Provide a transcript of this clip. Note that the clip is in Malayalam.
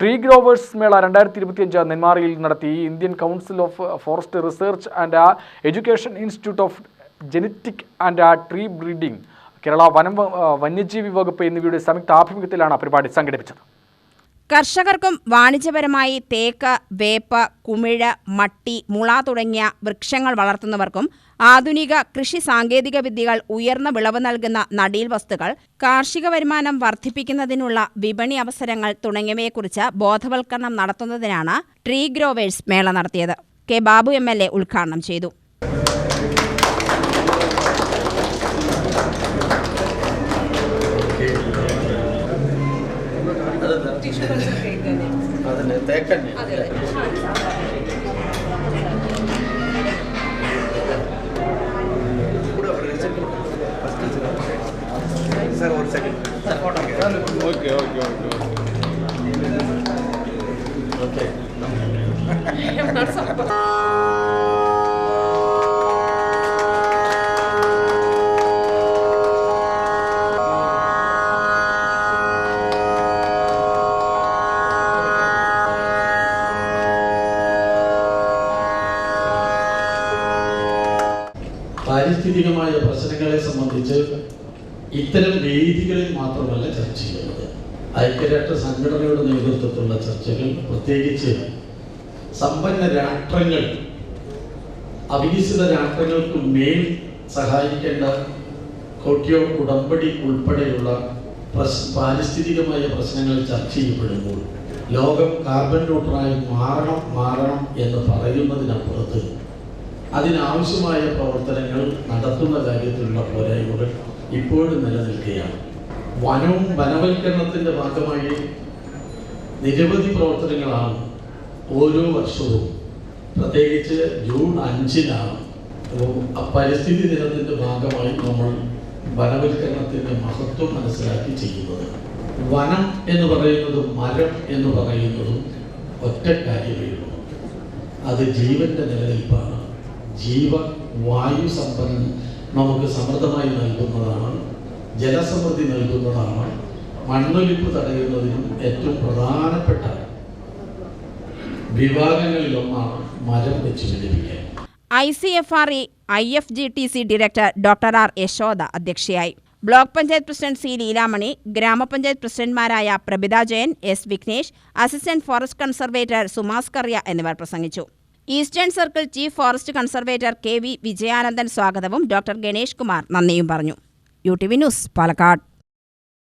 ട്രീ ഗ്രോവേഴ്സ് മേള രണ്ടായിരത്തി ഇരുപത്തിയഞ്ച് നെന്മാറയിൽ നടത്തി. Indian Council of Forest Research and Education Institute of Genetic and Tree Breeding Kerala വനം വന്യജീവി വകുപ്പ് എന്നിവയുടെ സംയുക്ത ആഭിമുഖ്യത്തിലാണ് പരിപാടി സംഘടിപ്പിച്ചത്. കർഷകർക്കും വാണിജ്യപരമായി തേക്ക് വേപ്പ് കുമിഴ് മട്ടി മുള തുടങ്ങിയ വൃക്ഷങ്ങൾ വളർത്തുന്നവർക്കും ആധുനിക കൃഷി സാങ്കേതിക വിദ്യകൾ ഉയർന്ന വിളവ് നൽകുന്ന നടീൽ വസ്തുക്കൾ കാർഷിക വരുമാനം വർദ്ധിപ്പിക്കുന്നതിനുള്ള വിപണി അവസരങ്ങൾ തുടങ്ങിയവയെക്കുറിച്ച് ബോധവൽക്കരണം നടത്തുന്നതിനാണ് ട്രീ ഗ്രോവേഴ്സ് മേള നടത്തിയത്. കെ ബാബു എം എൽ ഉദ്ഘാടനം ചെയ്തു അതിന് തേക്കന്നെ പാരിസ്ഥിതികമായ പ്രശ്നങ്ങളെ സംബന്ധിച്ച് ഇത്തരം വേദികളിൽ മാത്രമല്ല ചർച്ച ചെയ്യുന്നത്. ഐക്യരാഷ്ട്ര സംഘടനയുടെ നേതൃത്വത്തിലുള്ള ചർച്ചകൾ പ്രത്യേകിച്ച് സമ്പന്ന രാഷ്ട്രങ്ങൾ അവികസിത രാഷ്ട്രങ്ങൾക്ക് മേൽ സഹായിക്കേണ്ട കോട്ടിയോ ഉടമ്പടി ഉൾപ്പെടെയുള്ള പ്രശ് പാരിസ്ഥിതികമായ പ്രശ്നങ്ങൾ ചർച്ച ചെയ്യപ്പെടുമ്പോൾ ലോകം കാർബൺ ന്യൂട്രലായി മാറണം മാറണം എന്ന് പറയുന്നതിനപ്പുറത്ത് അതിനാവശ്യമായ പ്രവർത്തനങ്ങൾ നടത്തുന്ന കാര്യത്തിലുള്ള പോരായ്മകൾ ഇപ്പോഴും നിലനിൽക്കുകയാണ്. വനവും വനവൽക്കരണത്തിന്റെ ഭാഗമായി നിരവധി പ്രവർത്തനങ്ങളാണ് ഓരോ വർഷവും. പ്രത്യേകിച്ച് ജൂൺ അഞ്ചിനാണ്. പരിസ്ഥിതി ദിനത്തിന്റെ ഭാഗമായി നമ്മൾ വനവൽക്കരണത്തിന്റെ മഹത്വം മനസ്സിലാക്കി ചെയ്യുന്നത്. വനം എന്ന് പറയുന്നതും മരം എന്ന് പറയുന്നതും ഒറ്റ കാര്യമേ ഉള്ളൂ. അത് ജീവന്റെ നിലനിൽപ്പാണ്. ജീവ വായു സമ്പന്നം നമുക്ക് സമൃദ്ധമായി നൽകുന്നതാണ് ജലസമൃദ്ധി നൽകുന്നതാണ് മണ്ണൊലിപ്പ് തടയുന്നതിനും ഏറ്റവും പ്രധാനപ്പെട്ട വിഭാഗങ്ങളിലൊന്നാണ് മരം വെച്ച് പിടിപ്പിക്കാൻ I C F R E I F G T C director doctor R Yashoda അധ്യക്ഷയായി. Block panchayat president C Leelamani ഗ്രാമപഞ്ചായത്ത് പ്രസിഡന്റ്മാരായ Prabhitha Jayan S Vignesh assistant forest conservator Sumas Kariya എന്നിവർ പ്രസംഗിച്ചു. Eastern circle chief forest conservator K V Vijayanandan സ്വാഗതവും ഡോക്ടർ ഗണേഷ് കുമാർ നന്ദിയും പറഞ്ഞു. U T V news Palakkad.